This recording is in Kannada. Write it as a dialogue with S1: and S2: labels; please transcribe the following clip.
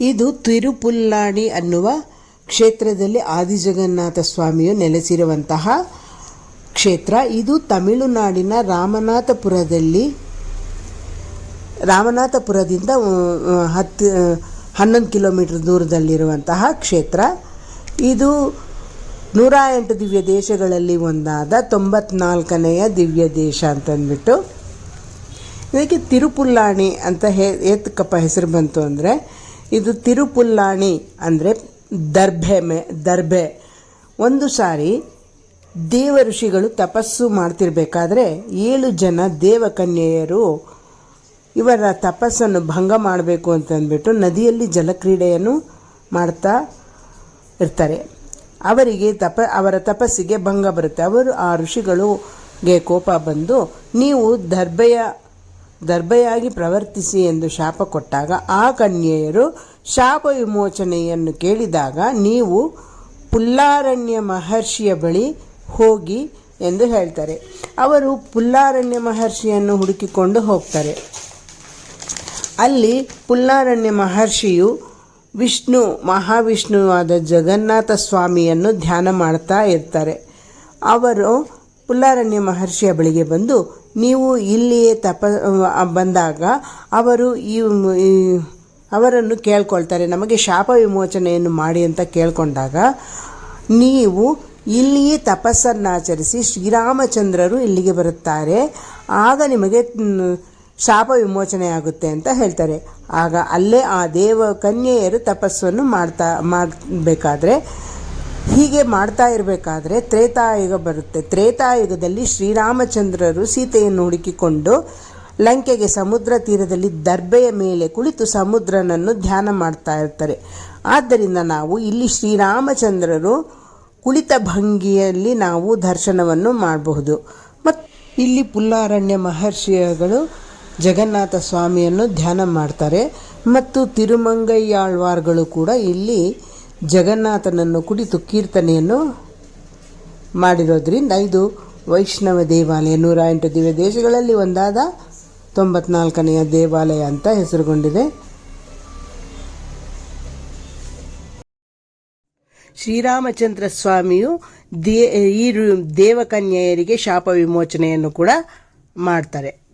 S1: ಇದು ತಿರುಪುಲ್ಲಾಣಿ ಅನ್ನುವ ಕ್ಷೇತ್ರದಲ್ಲಿ ಆದಿಜಗನ್ನಾಥ ಸ್ವಾಮಿಯು ನೆಲೆಸಿರುವಂತಹ ಕ್ಷೇತ್ರ. ಇದು ತಮಿಳುನಾಡಿನ ರಾಮನಾಥಪುರದಲ್ಲಿ, ರಾಮನಾಥಪುರದಿಂದ ಹತ್ತು ಹನ್ನೊಂದು ಕಿಲೋಮೀಟರ್ ದೂರದಲ್ಲಿರುವಂತಹ ಕ್ಷೇತ್ರ. ಇದು ನೂರ ಎಂಟು ದಿವ್ಯ ದೇಶಗಳಲ್ಲಿ ಒಂದಾದ ತೊಂಬತ್ನಾಲ್ಕನೆಯ ದಿವ್ಯ ದೇಶ ಅಂತಂದ್ಬಿಟ್ಟು, ಇದಕ್ಕೆ ತಿರುಪುಲ್ಲಾಣಿ ಅಂತ ಹೇ, ಏತಕ್ಕಪ್ಪ ಹೆಸರು ಬಂತು ಅಂದರೆ ಇದು ತಿರುಪುಲ್ಲಾಣಿ ಅಂದರೆ ದರ್ಭೆ ಮೇ ದರ್ಭೆ. ಒಂದು ಸಾರಿ ದೇವ ಋಷಿಗಳು ತಪಸ್ಸು ಮಾಡ್ತಿರ್ಬೇಕಾದ್ರೆ ಏಳು ಜನ ದೇವಕನ್ಯೆಯರು ಇವರ ತಪಸ್ಸನ್ನು ಭಂಗ ಮಾಡಬೇಕು ಅಂತಂದ್ಬಿಟ್ಟು ನದಿಯಲ್ಲಿ ಜಲಕ್ರೀಡೆಯನ್ನು ಮಾಡ್ತಾ ಇರ್ತಾರೆ. ಅವರಿಗೆ ತಪ ಅವರ ತಪಸ್ಸಿಗೆ ಭಂಗ ಬರುತ್ತೆ. ಅವರು ಆ ಋಷಿಗಳಿಗೆ ಕೋಪ ಬಂದು, ನೀವು ದರ್ಭೆಯ ದರ್ಭೆಯಾಗಿ ಪ್ರವರ್ತಿಸಿ ಎಂದು ಶಾಪ ಕೊಟ್ಟಾಗ ಆ ಕನ್ಯೆಯರು ಶಾಪ ವಿಮೋಚನೆಯನ್ನು ಕೇಳಿದಾಗ ನೀವು ಪುಲ್ಲಾರಣ್ಯ ಮಹರ್ಷಿಯ ಬಳಿ ಹೋಗಿ ಎಂದು ಹೇಳ್ತಾರೆ. ಅವರು ಪುಲ್ಲಾರಣ್ಯ ಮಹರ್ಷಿಯನ್ನು ಹುಡುಕಿಕೊಂಡು ಹೋಗ್ತಾರೆ. ಅಲ್ಲಿ ಪುಲ್ಲಾರಣ್ಯ ಮಹರ್ಷಿಯು ವಿಷ್ಣು, ಮಹಾವಿಷ್ಣುವಾದ ಜಗನ್ನಾಥ ಸ್ವಾಮಿಯನ್ನು ಧ್ಯಾನ ಮಾಡ್ತಾ ಇರ್ತಾರೆ. ಅವರು ಪುಲ್ಲಾರಣ್ಯ ಮಹರ್ಷಿಯ ಬಳಿಗೆ ಬಂದು ನೀವು ಇಲ್ಲಿಯೇ ತಪ ಬಂದಾಗ ಅವರು ಈ ಅವರನ್ನು ಕೇಳ್ಕೊಳ್ತಾರೆ. ನಮಗೆ ಶಾಪ ವಿಮೋಚನೆಯನ್ನು ಮಾಡಿ ಅಂತ ಕೇಳ್ಕೊಂಡಾಗ ನೀವು ಇಲ್ಲಿಯೇ ತಪಸ್ಸನ್ನಾಚರಿಸಿ ಶ್ರೀರಾಮಚಂದ್ರರು ಇಲ್ಲಿಗೆ ಬರುತ್ತಾರೆ. ಆಗ ನಿಮಗೆ ಶಾಪ ವಿಮೋಚನೆ ಆಗುತ್ತೆ ಅಂತ ಹೇಳ್ತಾರೆ. ಆಗ ಅಲ್ಲೇ ಆ ದೇವ ಕನ್ಯೆಯರು ತಪಸ್ಸನ್ನು ಮಾಡ್ತಾ, ಮಾಡಬೇಕಾದ್ರೆ ಹೀಗೆ ಮಾಡ್ತಾ ಇರಬೇಕಾದ್ರೆ ತ್ರೇತಾಯುಗ ಬರುತ್ತೆ. ತ್ರೇತಾಯುಗದಲ್ಲಿ ಶ್ರೀರಾಮಚಂದ್ರರು ಸೀತೆಯನ್ನು ಹುಡುಕಿಕೊಂಡು ಲಂಕೆಗೆ ಸಮುದ್ರ ತೀರದಲ್ಲಿ ದರ್ಬೆಯ ಮೇಲೆ ಕುಳಿತು ಸಮುದ್ರನನ್ನು ಧ್ಯಾನ ಮಾಡ್ತಾ ಇರ್ತಾರೆ. ಆದ್ದರಿಂದ ನಾವು ಇಲ್ಲಿ ಶ್ರೀರಾಮಚಂದ್ರರು ಕುಳಿತ ಭಂಗಿಯಲ್ಲಿ ನಾವು ದರ್ಶನವನ್ನು ಮಾಡಬಹುದು. ಮತ್ತು ಇಲ್ಲಿ ಪುಲ್ಲಾರಣ್ಯ ಮಹರ್ಷಿಗಳು ಜಗನ್ನಾಥ ಸ್ವಾಮಿಯನ್ನು ಧ್ಯಾನ ಮಾಡ್ತಾರೆ. ಮತ್ತು ತಿರುಮಂಗಯ್ಯಾಳ್ವಾರ್ಗಳು ಕೂಡ ಇಲ್ಲಿ ಜಗನ್ನಾಥನನ್ನು ಕುಡಿತು ಕೀರ್ತನೆಯನ್ನು ಮಾಡಿರೋದ್ರಿಂದ ಇದು ವೈಷ್ಣವ ದೇವಾಲಯ. ನೂರ ಎಂಟು ದಿವ್ಯ ದೇಶಗಳಲ್ಲಿ ಒಂದಾದ ತೊಂಬತ್ನಾಲ್ಕನೆಯ ದೇವಾಲಯ ಅಂತ ಹೆಸರುಗೊಂಡಿದೆ. ಶ್ರೀರಾಮಚಂದ್ರ ಸ್ವಾಮಿಯು ಈ ದೇವಕನ್ಯೆಯರಿಗೆ ಶಾಪ ವಿಮೋಚನೆಯನ್ನು ಕೂಡ ಮಾಡ್ತಾರೆ.